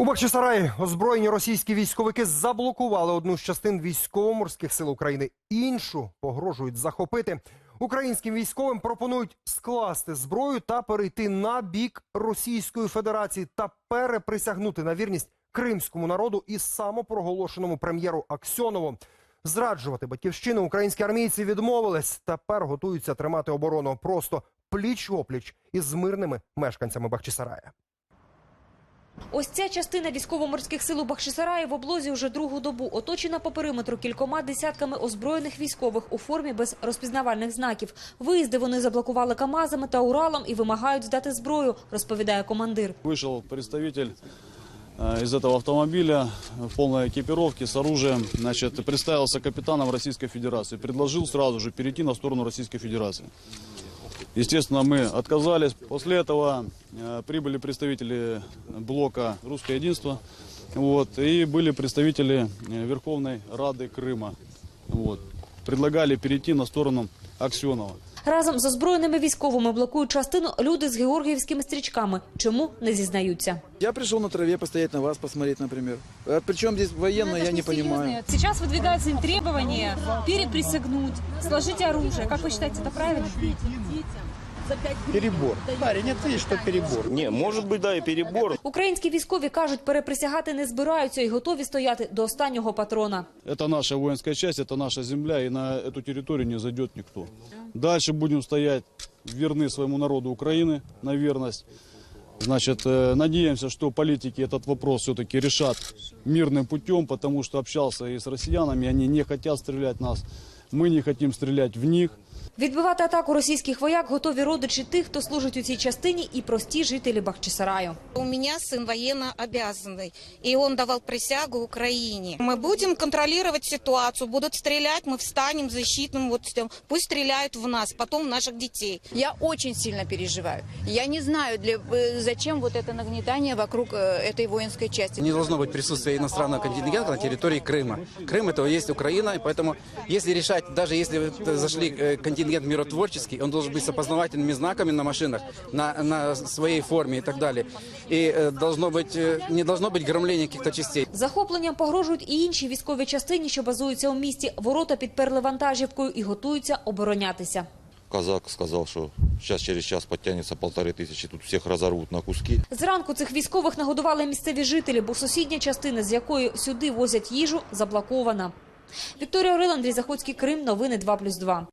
У Бахчисараї озброєні російські військовики заблокували одну з частин військово-морських сил України. Іншу погрожують захопити. Українським військовим пропонують скласти зброю та перейти на бік Російської Федерації та переприсягнути на вірність кримському народу і самопроголошеному прем'єру Аксьонову. Зраджувати батьківщину українські армійці відмовились. Тепер готуються тримати оборону просто пліч-опліч із мирними мешканцями Бахчисарая. Ось ця частина військово-морських сил у Бахчисараї в облозі вже другу добу, оточена по периметру кількома десятками озброєних військових у формі без розпізнавальних знаків. Виїзди вони заблокували КАМАЗами та Уралом і вимагають здати зброю, розповідає командир. Вышел представитель э, из этого автомобиля в полной экипировке с оружием, значит, представился капитаном Российской Федерации, предложил сразу же перейти на сторону Российской Федерации. Естественно, мы отказались. После этого э, прибыли представители блока «Русское единство», вот, и были представители э, Верховной Рады Крыма. Вот, предлагали перейти на сторону Аксенова. Разом з озброєними військовими блокують частину люди з георгіївськими стрічками. Чому не зізнаються? Я пришел на траве постоять на вас, посмотреть, например. А причем здесь военные, я не понимаю. Сейчас выдвигаются им требования переприсягнуть, сложить оружие. Как вы считаете, это правильно? Перебор. Парень, это и что перебор. Не, может быть, да, и перебор. Українські військові кажуть, переприсягати не збираються і готові стояти до останнього патрона. Это наша воинская часть, это наша земля, и на эту территорию не зайдет никто. Дальше будем стоять верны своему народу Украины на верность. Значит, э, надеемся, что политики этот вопрос все-таки решат мирным путем, потому что общался и с россиянами, они не хотят стрелять в нас, мы не хотим стрелять в них. Відбивати атаку російських вояк готові родичі тих, хто служить у цій частині, і прості жителі Бахчисараю. У меня сын военно обязанный, и он давал присягу Украине. Мы будем контролировать ситуацию, будут стрелять, мы встанем защитным, вот с тем, пусть стреляют в нас, потом в наших детей. Я очень сильно переживаю. Я не знаю, для, э, зачем вот это нагнетание вокруг э, этой воинской части. Не должно быть присутствия иностранного контингента на территории Крыма. Крым это и есть Украина, и поэтому если решать, даже если вы зашли э, контингент миротворческий, он должен быть с опознавательными знаками на машинах, на, на своей форме и так далее. И э, должно быть, э, не должно быть громления каких-то частей. Захопленням погрожують і інші військові частині, що базуються у місті. Ворота підперли вантажівкою і готуються оборонятися. Казак сказал, что сейчас через час подтянется полторы тысячи, тут всех разорвут на куски. Зранку цих військових нагодували місцеві жителі, бо сусідня частина, з якої сюди возять їжу, заблокована. Вікторія Орел, Андрій Заходський, Крим. Новини 2+,2.